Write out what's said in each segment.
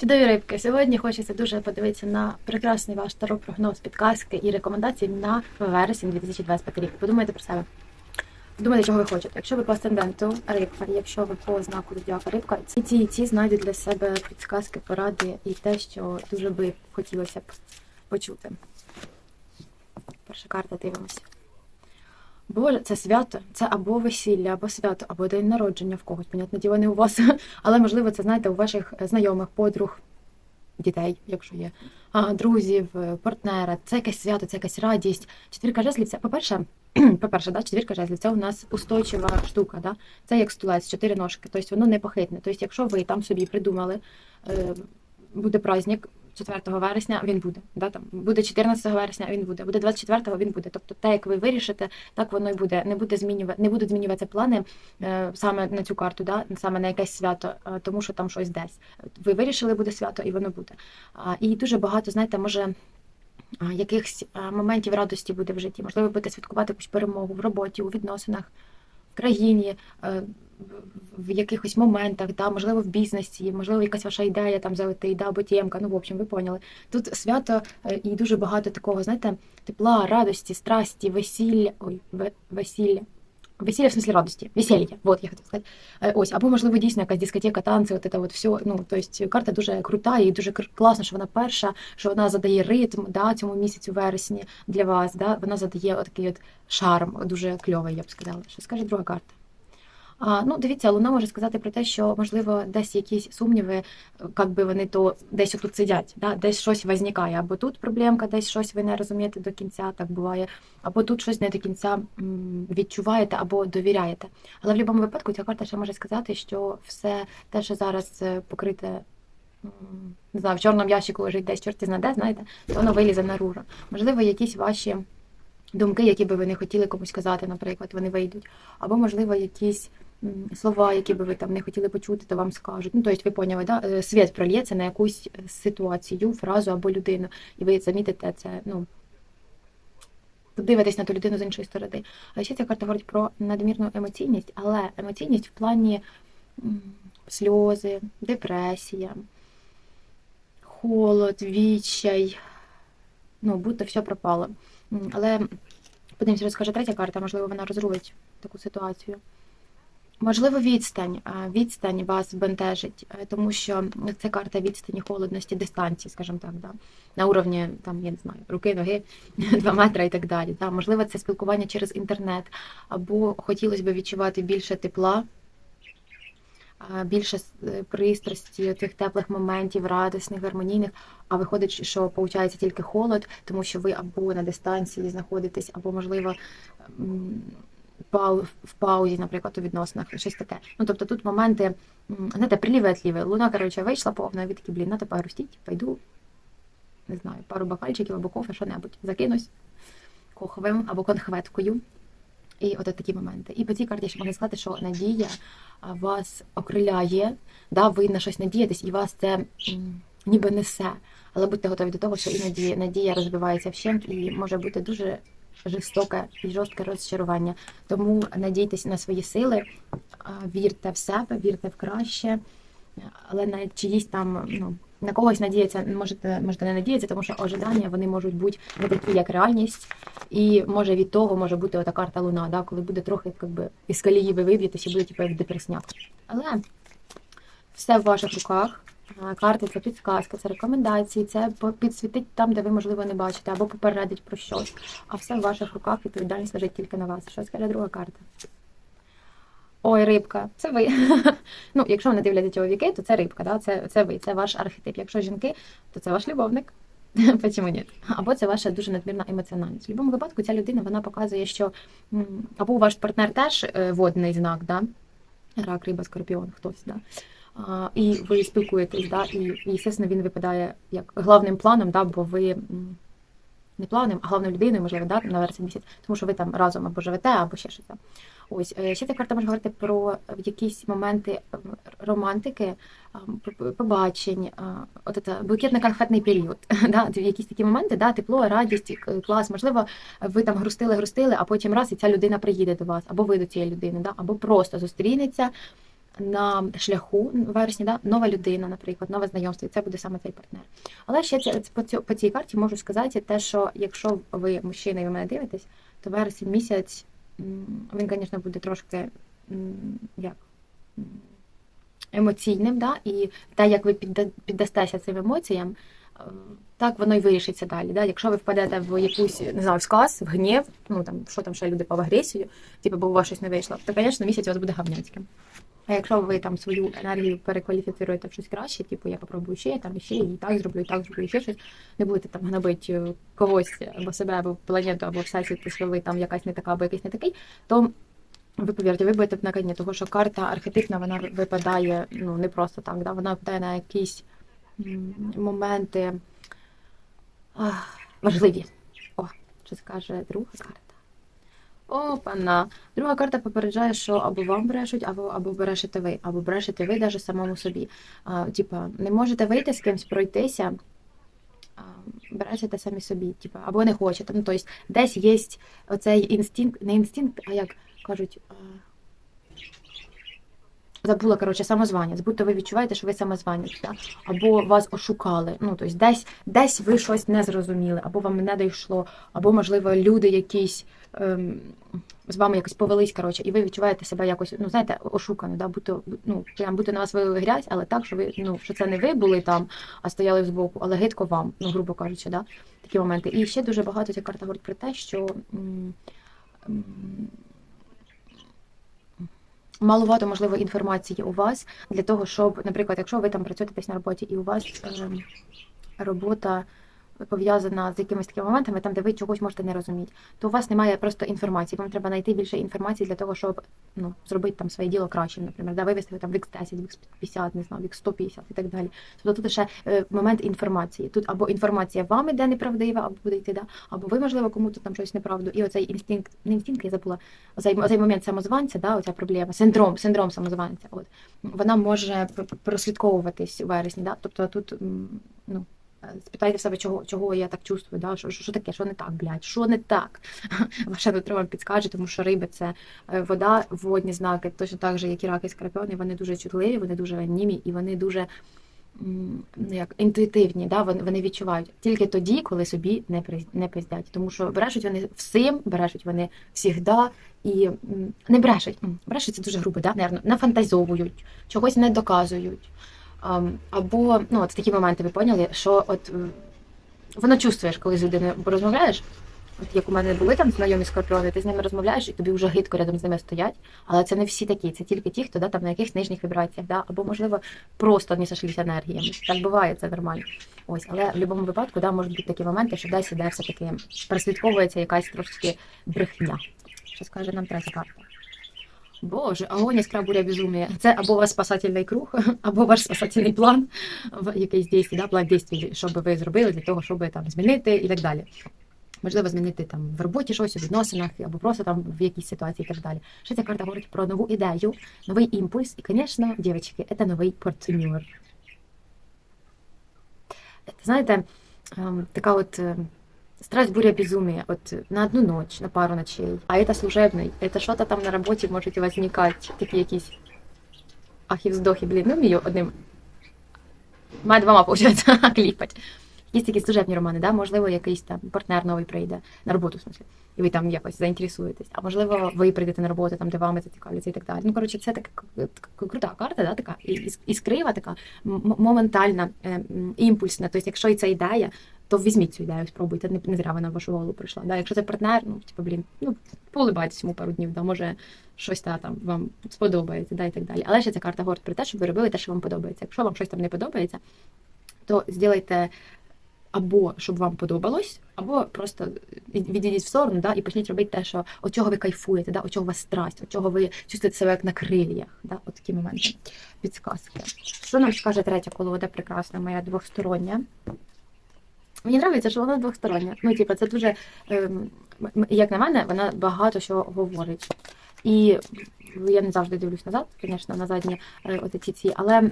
Чудові рибки. Сьогодні хочеться дуже подивитися на прекрасний ваш таро-прогноз, підказки і рекомендації на вересень 2025 рік. Подумайте про себе. Думайте, чого ви хочете. Якщо ви по асценденту рибка, якщо ви по знаку зодіака рибка, ці ці, і ці знайдуть для себе підказки, поради і те, що дуже би хотілося б почути. Перша карта дивимося. Боже, це свято, це або весілля, або свято, або день народження в когось, понятне діло, не у вас. Але можливо, це знаєте у ваших знайомих, подруг, дітей, якщо є, друзів, е, партнера. Це якесь свято, це якась радість. Четвірка жезлів, по-перше, по-перше, да, четвірка жезлів, це у нас устойчива штука. Да? Це як стулець, чотири ножки. Тобто воно не похитне. Тобто, якщо ви там собі придумали, е, буде праздник. 4 вересня він буде. Да, там буде 14 вересня, він буде, буде 24-го він буде. Тобто, те, як ви вирішите, так воно і буде. Не буде змінювати, не будуть змінюватися плани е, саме на цю карту, да, саме на якесь свято, е, тому що там щось десь. Ви вирішили, буде свято, і воно буде. А, і дуже багато, знаєте, може. Якихось моментів радості буде в житті, можливо, будете святкувати якусь перемогу в роботі, у відносинах, в країні, е, в- якихось моментах, да, можливо, в бізнесі, можливо, якась ваша ідея там залетить, да, або тємка, ну, в общем, ви поняли. Тут свято е, і дуже багато такого, знаєте, тепла, радості, страсті, весілля, ой, весілля. Весілля в смысле радості, весілля, вот я хотіла сказати. Е, Ось, або, можливо, дійсно якась дискотека, танці, от це от все. Ну, тобто карта дуже крута і дуже класно, що вона перша, що вона задає ритм да, цьому місяцю вересні для вас. Да, вона задає отакий от шарм, дуже кльовий, я б сказала. Що скаже друга карта? Ну, дивіться, Луна може сказати про те, що можливо десь якісь сумніви, е, як би вони то десь отут сидять, да? десь щось возникає, або тут проблемка, десь щось ви не розумієте до кінця, так буває, або тут щось не до кінця відчуваєте або довіряєте. Але в будь-якому випадку ця карта ще може сказати, що все те, що зараз е, покрите. Не знаю, в чорному ящику лежить десь чорті знаде, знаєте, то воно вилізе наружу. Можливо, якісь ваші думки, які би ви не хотіли комусь казати, наприклад, вони вийдуть. Або, можливо, якісь слова, які би ви там не хотіли почути, то вам скажуть. Ну, тобто, ви поняли, да? е, світ прольється на якусь е, ситуацію, фразу або людину, і ви замітите це, ну. Дивитесь на ту людину з іншої сторони. А ще ця карта говорить про надмірну емоційність, але емоційність в плані сльози, депресія, холод, відчай, ну, будто все пропало. Але подивимося, що скаже третя карта, можливо, вона розрулить таку ситуацію. Можливо, відстань. Відстань вас бентежить, е, тому що це карта відстані, холодності, дистанції, скажімо так, да? на уровні там, я не знаю, руки, ноги, 2 метри і так далі. Да? Можливо, це спілкування через інтернет, або хотілося б відчувати більше тепла, більше е, пристрасті, тих теплих моментів, радісних, гармонійних. А виходить, що виходить тільки холод, тому що ви або на дистанції знаходитесь, або, можливо, в паузі, наприклад, у відносинах, щось таке. Ну, тобто тут моменти, знаєте, приліви отліви. Луна, коротше, вийшла повна, і ви такі, блін, надо погрустіть, пойду, не знаю, пару бокальчиків або кофе, що-небудь, закинусь коховим або конхветкою. І от такі моменти. І по цій карті ще можна сказати, що надія вас окриляє, да, ви на щось надієтесь, і вас це ніби несе. Але будьте готові до того, що іноді надія розбивається вщент і може бути дуже жорстоке і жорстке розчарування. Тому надійтесь на свої сили, вірте в себе, вірте в краще, але на чиїсь там, ну, на когось надіятися, можете, можете не надіятися, тому що ожидання вони можуть бути не такі, як реальність. І може від того може бути ота карта Луна, да, коли буде трохи якби, із колії ви виб'єтесь і буде типу, як депресняк. Але все в ваших руках. Карти це підсказки, це рекомендації, це підсвітить там, де ви, можливо, не бачите, або попередить про щось. А все в ваших руках, відповідальність лежить тільки на вас. Що скаже друга карта? Ой, рибка, це ви. ну, якщо не дивляться чоловіки, то це рибка, да? це, це ви, це ваш архетип. Якщо жінки, то це ваш любовник. Почому ні? Або це ваша дуже надмірна емоціональність. В будь-якому випадку ця людина вона показує, що або ваш партнер теж е, водний знак, да? рак, риба, скорпіон, хтось, да? І ви спілкуєтесь, да? і, і звісно, він випадає як главним планом, да? бо ви не плавним, а головною людиною, можливо, да? на версії місяць, тому що ви там разом або живете, або ще щось. да. Ось е, ще ця карта може говорити про якісь моменти романтики, побачень, от це букетно-конфетний період. Да? Якісь такі моменти, да? тепло, радість, клас. Можливо, ви там грустили, грустили, а потім раз і ця людина приїде до вас, або ви до цієї людини, да? або просто зустрінеться. На шляху вересні, да? нова людина, наприклад, нове знайомство, і це буде саме цей партнер. Але ще це, по, цю, по цій карті можу сказати те, що якщо ви мужчина і ви мене дивитесь, то вересень місяць він, звісно, буде трошки як емоційним, да? і те, як ви піддастеся цим емоціям, е, так воно й вирішиться далі. Да? Якщо ви впадете в якусь не знаю, в сказ, в гнів, ну там що там ще люди по агресію, типу, бо у вас щось не вийшло, то, звісно, місяць у вас буде гавняцьким. А якщо ви там свою енергію перекваліфіцируєте в щось краще, типу я попробую ще, там ще і так зроблю, і так зроблю, і ще щось, не будете там гнобити е, когось або себе, або планету, або всесвіт, що ви там якась не така, або якийсь не такий, то ви повірте, ви будете на коні, тому що карта архетипна вона випадає ну не просто так, да? вона випадає на якісь моменти ах, важливі. О, що скаже друга карта. Опана. Друга карта попереджає, що або вам брешуть, або, або брешете ви, або брешете ви навіть самому собі. А, типа, не можете вийти з кимсь пройтися, а, брешете самі собі, типа, або не хочете. Ну, тобто, десь є оцей інстинкт, не інстинкт, а як кажуть. Забула, коротше, самозванець. Будь-то ви відчуваєте, що ви самозванець, да? або вас ошукали. Ну, тобто десь, десь ви щось не зрозуміли, або вам не дійшло, або, можливо, люди якісь ем, з вами якось повелись, коротше, і ви відчуваєте себе якось, ну, знаєте, ошукано, да? будь-то, ну, прям будь-то на вас вилили грязь, але так, що ви, ну, що це не ви були там, а стояли збоку, але гидко вам, ну, грубо кажучи, да? такі моменти. І ще дуже багато ця карта говорить про те, що. м, м, маловато можливо інформації у вас для того, щоб, наприклад, якщо ви там працюєте десь на роботі, і у вас ем, робота пов'язана з якимись такими моментами, там де ви чогось можете не розуміти, то у вас немає просто інформації. Вам треба знайти більше інформації для того, щоб ну, зробити там своє діло кращим, наприклад, да, вивести його там в X10, в X50, не знаю, в X150 і так далі. Тобто тут ще е, момент інформації. Тут або інформація вам іде неправдива, або буде йти, да, або ви, можливо, кому-то там щось неправду. І оцей інстинкт, не інстинкт, я забула, оцей, оцей момент самозванця, да, оця проблема, синдром, синдром самозванця. От вона може пр- пр- прослідковуватись у вересні. Да? Тобто тут ну, спитайте в себе, чого, чого я так чувствую, да? що, що, таке, що не так, блядь, що не так. Ваша нутро вам підскаже, тому що риби це е, вода, водні знаки, точно так же, як і раки скорпіони, вони дуже чутливі, вони дуже ранімі і вони дуже ну, як, інтуїтивні, да? вони, відчувають тільки тоді, коли собі не, не пиздять. Тому що брешуть вони всім, брешуть вони всігда, і не брешуть. Брешуть це дуже грубо, да? Наверно, нафантазовують, чогось не доказують. Або ну, от такі моменти ви поняли, що от воно чувствуєш, коли з людиною розмовляєш. От як у мене були там знайомі скорпіони, ти з ними розмовляєш, і тобі вже гидко рядом з ними стоять. Але це не всі такі, це тільки ті, хто да, там на якихось нижніх вібраціях, да? або, можливо, просто не сошлися енергіями. Так буває, це нормально. Ось, але в будь-якому випадку да, можуть бути такі моменти, що десь іде все-таки прослідковується якась трошки брехня. Що скаже нам третя карта? Боже, огонь, іскра, буря, безумія. Це або ваш спасательний круг, або ваш спасательний план, якийсь дійстві, да, план дійстві, що би ви зробили для того, щоб там змінити і так далі. Можливо, змінити там в роботі щось, у відносинах, або просто там в якійсь ситуації і так далі. Ще ця карта говорить про нову ідею, новий імпульс, і, звісно, дівчатки, це новий партнер. Знаєте, ем, така от е, страсть, буря, безумие, от на одну ночь, на пару ночей. А это служебный, это что-то там на роботі можуть возникати, такі якісь ахи вздохи, блін, ну вмію одним. Має двома, виходить, кліпать. Якісь такі служебні романи, да? можливо, якийсь там партнер новий прийде на роботу, в смысле, і ви там якось заінтересуєтесь. А можливо, ви прийдете на роботу, там, де вами зацікавляться і так далі. Ну, коротше, це така, така крута карта, да? така іс- іскрива, така м- моментальна, е, м, імпульсна. Тобто, якщо і це ідея, то візьміть цю ідею, спробуйте, не, не зря вона в вашу голову прийшла. Да? Якщо це партнер, ну, типу, блін, ну, поулибайтесь йому пару днів, да? може щось та, там вам сподобається, да, і так далі. Але ще ця карта говорить про те, щоб ви робили те, що вам подобається. Якщо вам щось там не подобається, то зробите або щоб вам подобалось, або просто відійдіть в сторону, да, і почніть робити те, що от чого ви кайфуєте, да, от чого у вас страсть, от чого ви чувствуєте себе як на крильях. Да, от такі моменти підсказки. Що нам скаже третя колода, прекрасна, моя двохстороння. Мені подобається, що вона двохстороння. Ну, типу, це дуже, ем, як на мене, вона багато чого говорить. І я не завжди дивлюсь назад, звісно, на задні е, ці ці, але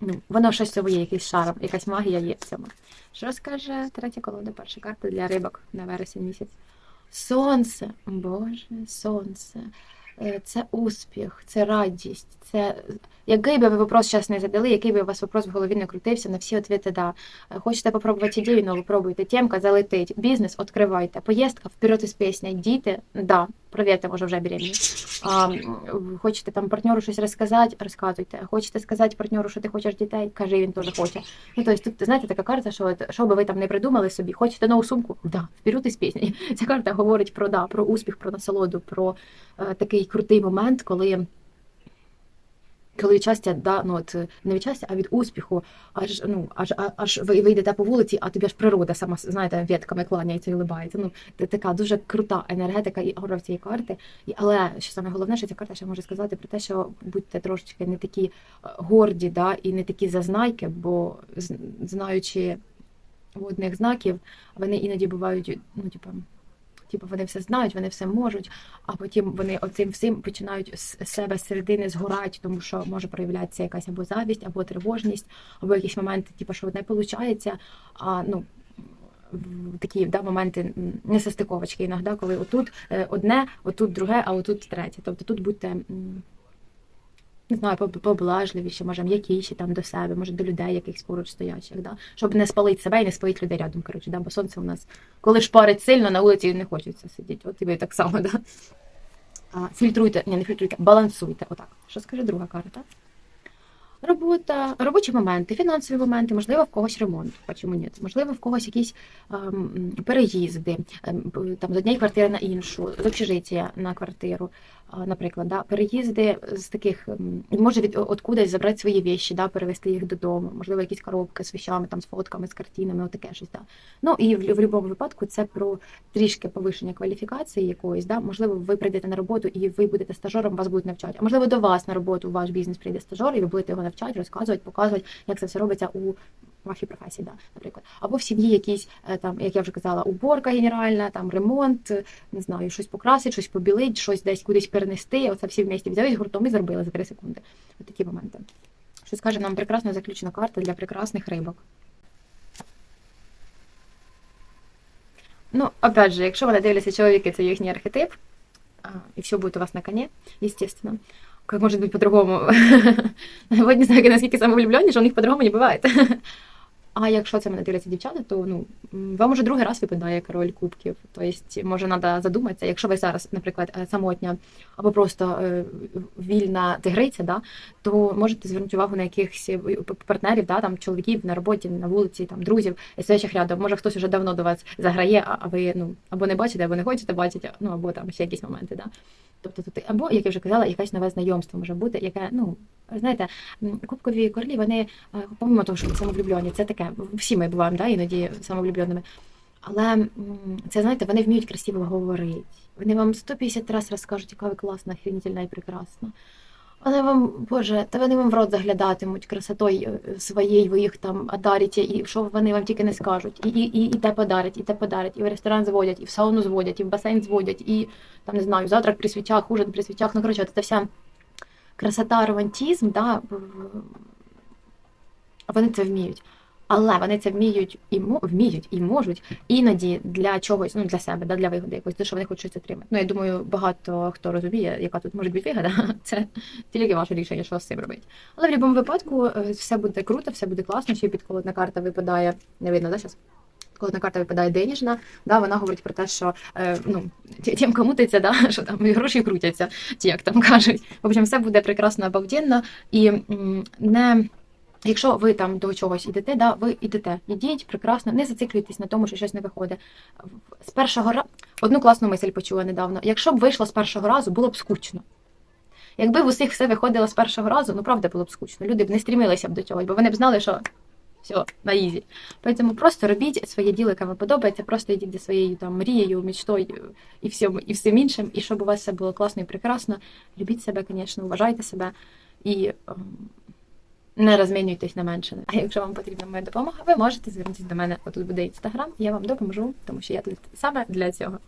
ну, воно щось своє, якийсь шарм, якась магія є в цьому. Що скаже третя колода, перша карта для рибок на вересень місяць? Сонце, Боже, сонце. Е, це успіх, це радість, це який би ви вопрос зараз не задали, який би у вас вопрос в голові не крутився, на всі ответи да. Е, Хочете попробувати ідею, нову пробуйте. Тємка залетить, бізнес відкривайте, поїздка, вперед із пісня, діти, да, провірте, може вже беременна. А, хочете там партнеру щось розказати, розказуйте. Хочете сказати партнеру, що ти хочеш дітей, кажи, він теж хоче. Ну, тобто, тут, знаєте, така карта, що що би ви там не придумали собі, хочете нову сумку? Да, вперед із пісні. Ця карта говорить про да, про успіх, про насолоду, про е, такий крутий момент, коли. Коли від щастя, да, ну от не від щастя, а від успіху, аж ну аж аж ви ви йдете по вулиці, а тобі аж природа сама знаєте, ветками кланяється і улибається. Ну це така дуже крута енергетика і в цієї карти. І, але що саме головне, що ця карта ще може сказати про те, що будьте трошечки не такі е, горді, да, і не такі зазнайки, бо знаючи водних знаків, вони іноді бувають, ну типу. Типу вони все знають, вони все можуть, а потім вони оцим всім починають з себе з середини згорати, тому що може проявлятися якась або завість, або тривожність, або якісь моменти, типу, що не виходить, а ну. Такі да, моменти несостиковочки іноді, коли отут е, одне, отут друге, а отут третє. Тобто тут будьте не знаю, поб- поблажливіші, може, м'якіші там до себе, може до людей, якихось поруч стоячих, да? щоб не спалити себе і не спалити людей рядом. Коротше, да? бо сонце у нас, коли шпарить сильно, на вулиці не хочеться сидіти. От і ви так само, да? А, фільтруйте, ні, не фільтруйте, балансуйте. Отак. Що скаже друга карта? Робота, робочі моменти, фінансові моменти, можливо, в когось ремонт, а чому ні? Можливо, в когось якісь ем, переїзди, ем, там з однієї квартири на іншу, з общежиття на квартиру, наприклад, да, переїзди з таких, може від откудись забрати свої вещі, да, перевезти їх додому, можливо, якісь коробки з вещами, там, з фотками, з картинами, отаке щось. Да. Ну і в, в будь-якому випадку це про трішки повищення кваліфікації якоїсь. Да. Можливо, ви прийдете на роботу і ви будете стажером, вас будуть навчати. А можливо, до вас на роботу ваш бізнес прийде стажер, і ви будете його навчати, розказувати, показувати, як це все робиться у вашій професії, да, наприклад. Або в сім'ї якісь е, там, як я вже казала, уборка генеральна, там ремонт, не знаю, щось покрасити, щось побілить, щось десь кудись перенести. Оце всі вместе взяли гуртом і зробили за 3 секунди. Ось такі моменти. Що скаже нам прекрасно заключена карта для прекрасних рибок. Ну, опять же, якщо вони дивляться чоловіки, це їхній архетип, і все буде у вас на коні, естественно. Как может быть по-другому? Водні знаки наскільки самовлюблені, що у них по-другому не буває. А якщо це мене дивляться дівчата, то ну вам уже другий раз випадає король кубків. Тобто, може, треба задуматися, якщо ви зараз, наприклад, е, самотня або просто е, вільна тигриця, да, то можете звернути увагу на якихось е, партнерів, да, там чоловіків на роботі, на вулиці, там друзів, стоячих рядом. Може, хтось уже давно до вас заграє, а ви ну або не бачите, або не хочете бачити, ну або там ще якісь моменти, да. Тобто тут, або, як я вже казала, якесь нове знайомство може бути, яке, ну, знаєте, кубкові королі, вони, помимо того, що самовлюблені, це таке, всі ми буваємо, да, іноді самовлюбленими. Але це, знаєте, вони вміють красиво говорити. Вони вам 150 разів розкажуть, яка ви класна, охренительна і прекрасна. Вони вам, Боже, та вони вам в рот заглядатимуть красотою е, своєю, ви їх там одарите, і що вони вам тільки не скажуть. І, і, і, і те подарять, і те подарять, і в ресторан зводять, і в сауну зводять, і в басейн зводять, і там не знаю, завтрак при свічах, ужин при свічах. Ну, коротше, це вся красота, романтизм, да, вони це вміють. Але вони це вміють і вміють і можуть іноді для чогось, ну для себе, да, для вигоди якось, тому що вони хочуть щось отримати. Ну я думаю, багато хто розуміє, яка тут може бути вигода. Це тільки ваше рішення, що з цим робити. Але в будь-якому випадку е, все буде круто, все буде класно. Ще підколодна карта випадає, не видно, да, зараз? Коли карта випадає денежна, да, вона говорить про те, що е, ну, ті- тим комутиться, да, що там гроші крутяться, чи як там кажуть. В общем, все буде прекрасно, обалденно і не. Якщо ви там до чогось ідете, да, ви ідете, ідіть прекрасно, не зациклюйтесь на тому, що щось не виходить. З першого разу одну класну мисль почула недавно. Якщо б вийшло з першого разу, було б скучно. Якби в усіх все виходило з першого разу, ну правда було б скучно. Люди б не стрімилися б до цього, бо вони б знали, що все, на ізі. Тому просто робіть своє діло, яке вам подобається, просто йдіть за своєю там мрією, мечтою і всім, і всім іншим, і щоб у вас все було класно і прекрасно. Любіть себе, звісно, вважайте себе і ем, не розмінюйтесь на менше. А якщо вам потрібна моя допомога, ви можете звернутися до мене. Отут буде інстаграм, я вам допоможу, тому що я тут саме для цього.